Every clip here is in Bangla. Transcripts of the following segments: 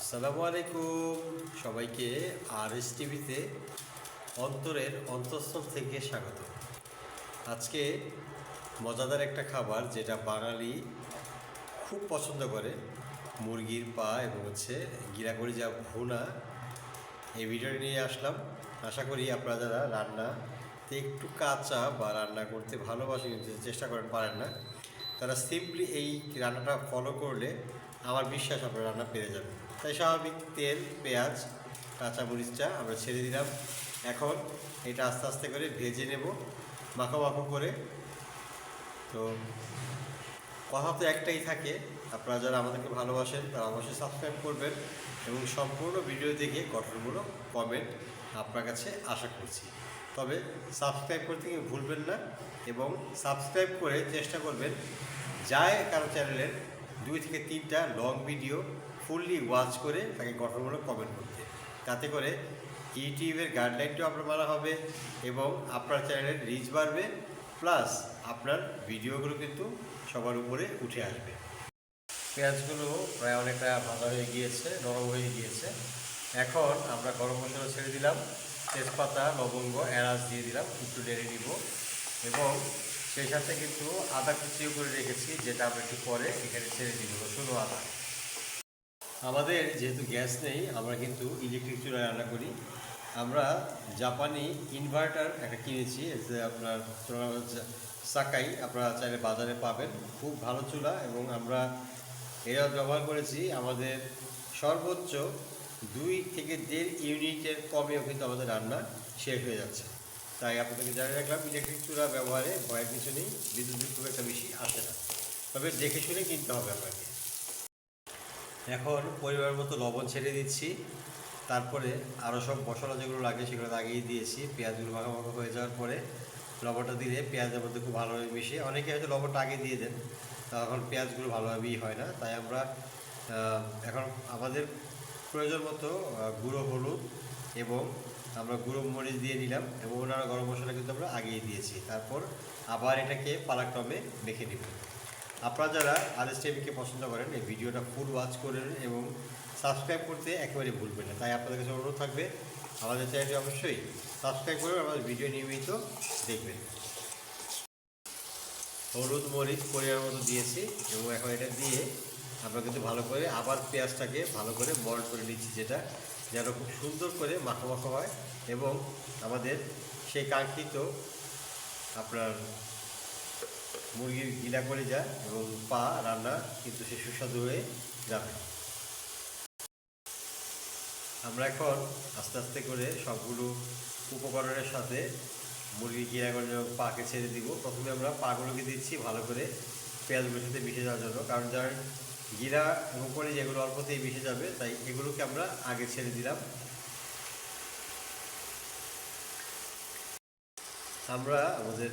আসসালামু আলাইকুম। সবাইকে আর এস টিভিতে অন্তরের অন্তঃস্থল থেকে স্বাগত। আজকে মজাদার একটা খাবার যেটা বাঙালি খুব পছন্দ করে, মুরগির পা এবং হচ্ছে গিরাকড়ি যা ভুনা, এই ভিডিওটি নিয়ে আসলাম। আশা করি আপনারা যারা রান্না একটু কাঁচা বা রান্না করতে ভালোবাসেন চেষ্টা করেন, পারেন না, তারা সিম্পলি এই রান্নাটা ফলো করলে আমার বিশ্বাস আপনারা রান্না পেরে যাবেন তাই স্বাভাবিক তেল, পেঁয়াজ, কাঁচা কাঁচামরিচটা আমরা ছেড়ে দিলাম। এখন এটা আস্তে আস্তে করে ভেজে নেব, মাখো মাখো করে। তো কথা তো একটাই থাকে, আপনারা যারা আমাদেরকে ভালোবাসেন তারা অবশ্যই সাবস্ক্রাইব করবেন এবং সম্পূর্ণ ভিডিও দেখে গঠনমূলক কমেন্ট আপনার কাছে আশা করছি। তবে সাবস্ক্রাইব করতে কিন্তু ভুলবেন না এবং সাবস্ক্রাইব করে চেষ্টা করবেন। যায় কারও চ্যানেলের দুই থেকে তিনটা লং ভিডিও ফুললি ওয়াচ করে তাকে গঠনমূলক কমেন্ট করতে। তাতে করে ইউটিউবের গাইডলাইনটাও আপনার মানা হবে এবং আপনার চ্যানেলের রিচ বাড়বে প্লাস আপনার ভিডিওগুলো কিন্তু সবার উপরে উঠে আসবে। পেঁয়াজগুলো প্রায় অনেকটা ভাজা হয়ে গিয়েছে, নরম হয়ে গিয়েছে। এখন আমরা গরম মশলা ছেড়ে দিলাম, তেজপাতা, লবঙ্গ, এলাচ দিয়ে দিলাম, একটু নেড়ে নিব এবং সেই সাথে কিন্তু আদা কুচিও করে রেখেছি, যেটা আমরা একটু পরে এখানে ছেড়ে দিব, রসুন আদা। আমাদের যেহেতু গ্যাস নেই, আমরা কিন্তু ইলেকট্রিক চুলায় রান্না করি। আমরা জাপানি ইনভার্টার একটা কিনেছি, এতে আপনার সাকাই, আপনারা চাইলে বাজারে পাবেন। খুব ভালো চুলা এবং আমরা এরা ব্যবহার করেছি। আমাদের সর্বোচ্চ দুই থেকে দেড় ইউনিটের কমেও কিন্তু আমাদের রান্না শেষ হয়ে যাচ্ছে। তাই আপনাদেরকে জানিয়ে রাখলাম, ইলেকট্রিক চুলা ব্যবহারে ভয়ের কিছু নেই, বিদ্যুৎ খুব একটা বেশি আসে না। তবে দেখে শুনে কিনতে হবে আপনাকে। এখন পরিমাণ মতো লবণ ছেড়ে দিচ্ছি। তারপরে আরও সব মশলা যেগুলো লাগে সেগুলো আগেই দিয়েছি। পেঁয়াজগুলো মাখা মাখা হয়ে যাওয়ার পরে লবণটা দিলে পেঁয়াজের মধ্যে খুব ভালোভাবে মিশিয়ে অনেকে হয়তো লবণটা আগে দিয়ে দেন তখন পেঁয়াজগুলো ভালোভাবেই হয় না। তাই আমরা এখন আমাদের প্রয়োজন মতো গুঁড়ো হলুদ এবং আমরা গুঁড়ো মরিচ দিয়ে নিলাম এবং ওনারা গরম মশলা কিন্তু আমরা আগেই দিয়েছি। তারপর আবার এটাকে পালাক্রমে মেখে নেব। আপনারা যারা আরএস টিভিকে পছন্দ করেন, এই ভিডিওটা ফুল ওয়াচ করেন এবং সাবস্ক্রাইব করতে একেবারে ভুলবেন না। তাই আপনাদের কাছে অনুরোধ থাকবে, আমাদের চ্যানেলটি অবশ্যই সাবস্ক্রাইব করে আমাদের ভিডিও নিয়মিত দেখবেন। হলুদ মরিচ পরিমাণ মতো দিয়েছি এবং এখন এটা দিয়ে আমরা কিন্তু ভালো করে আবার পেঁয়াজটাকে ভালো করে মল্ট করে নিচ্ছি যেটা যেন খুব সুন্দর করে মাখো মাখো হয় এবং আমাদের সেই কাঙ্ক্ষিত আপনার মুরগির গিলা করে যায় এবং পা, রান্না কিন্তু সে সুস্বাদু হয়ে যাবে। আমরা এখন আস্তে আস্তে করে সবগুলো উপকরণের সাথে মুরগি গিরা করে যখন পাকে ছেড়ে দিব। প্রথমে আমরা পাগুলোকে দিচ্ছি ভালো করে পেঁয়াজগুলোর সাথে মিশে যাওয়ার জন্য। কারণ যার গিরা এবং করে যেগুলো অল্পতেই মিশে যাবে, তাই এগুলোকে আমরা আগে ছেড়ে দিলাম। আমরা আমাদের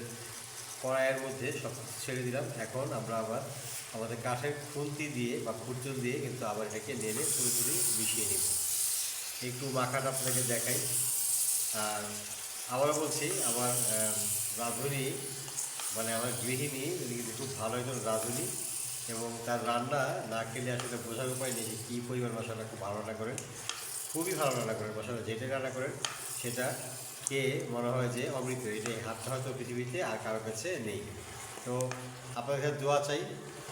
কড়াইয়ের মধ্যে সব কিছু ছেড়ে দিলাম। এখন আমরা আবার আমাদের কাঠের খুন্তি দিয়ে বা খুরচুল দিয়ে কিন্তু আবার এটাকে নেড়ে পুরোপুরি মিশিয়ে নিব। একটু মাখাটা আপনাকে দেখাই। আর আবারও বলছি, আমার রাঁধুনি মানে আমার গৃহিণী, উনি কিন্তু খুব ভালো একজন রাঁধুনি এবং তার রান্না না খেলে আসলে বোঝার উপায় নেই যে কী পরিমাণ মশলা খুব ভালো রান্না করেন। খুবই ভালো রান্না করেন মশলা যেটা রান্না করেন, সেটা খেয়ে মনে হয় যে অমৃত এটাই হাতটা হয়তো পৃথিবীতে আর কারোর কাছে নেই। তো আপনাদের কাছে দোয়া চাই,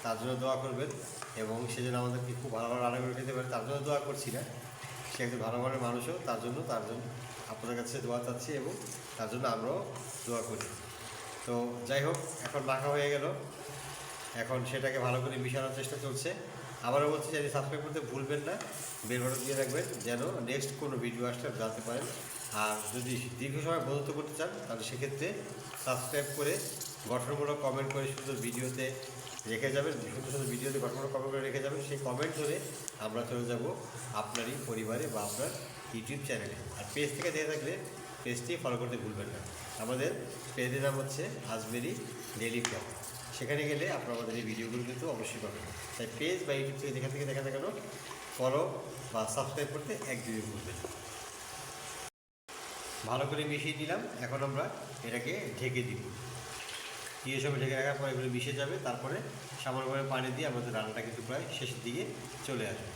তার জন্য দোয়া করবেন এবং সেজন্য আমাদেরকে খুব ভালো ভালো রান্না করে খেতে পারে, তার জন্য দোয়া করছি না। সে একজন ভালো ভালো মানুষও, তার জন্য তার জন্য আপনাদের কাছে দোয়া চাচ্ছি এবং তার জন্য আমরাও দোয়া করি। তো যাই হোক, এখন মাখা হয়ে গেল। এখন সেটাকে ভালো করে মিশানোর চেষ্টা চলছে। আবারও বলছি যে সাবস্ক্রাইব করতে ভুলবেন না, বেল দিয়ে রাখবেন যেন নেক্সট কোনো ভিডিও আসলে জানতে পারেন। আর যদি দীর্ঘ সময় বন্ধুত্ব করতে চান, তাহলে সেক্ষেত্রে সাবস্ক্রাইব করে গঠনমূলক কমেন্ট করে সুন্দর ভিডিওতে রেখে যাবেন, সুন্দর সুন্দর ভিডিওতে গঠনমূলক কমেন্ট করে রেখে যাবেন, সেই কমেন্ট ধরে আমরা চলে যাব আপনারই পরিবারে বা আপনার ইউটিউব চ্যানেলে আর পেজ থেকে দেখে থাকলে পেজটি ফলো করতে ভুলবেন না। আমাদের পেজের নাম হচ্ছে আজমেরি ডেলি ফ্লগ সেখানে গেলে আপনারা আমাদের এই ভিডিওগুলো কিন্তু অবশ্যই পাবেন। তাই পেজ বা ইউটিউব থেকে যেখান থেকে দেখা দেখানো ফলো বা সাবস্ক্রাইব করতে একদিনই ভুলবেন। ভালো করে মিশিয়ে দিলাম এখন আমরা এটাকে ঢেকে দিব। দিয়ে সব ঢেকে রাখার পর এগুলো মিশে যাবে, তারপরে সামান্য করে পানি দিয়ে আমাদের রান্নাটা কিন্তু প্রায় শেষের দিকে চলে আসবে।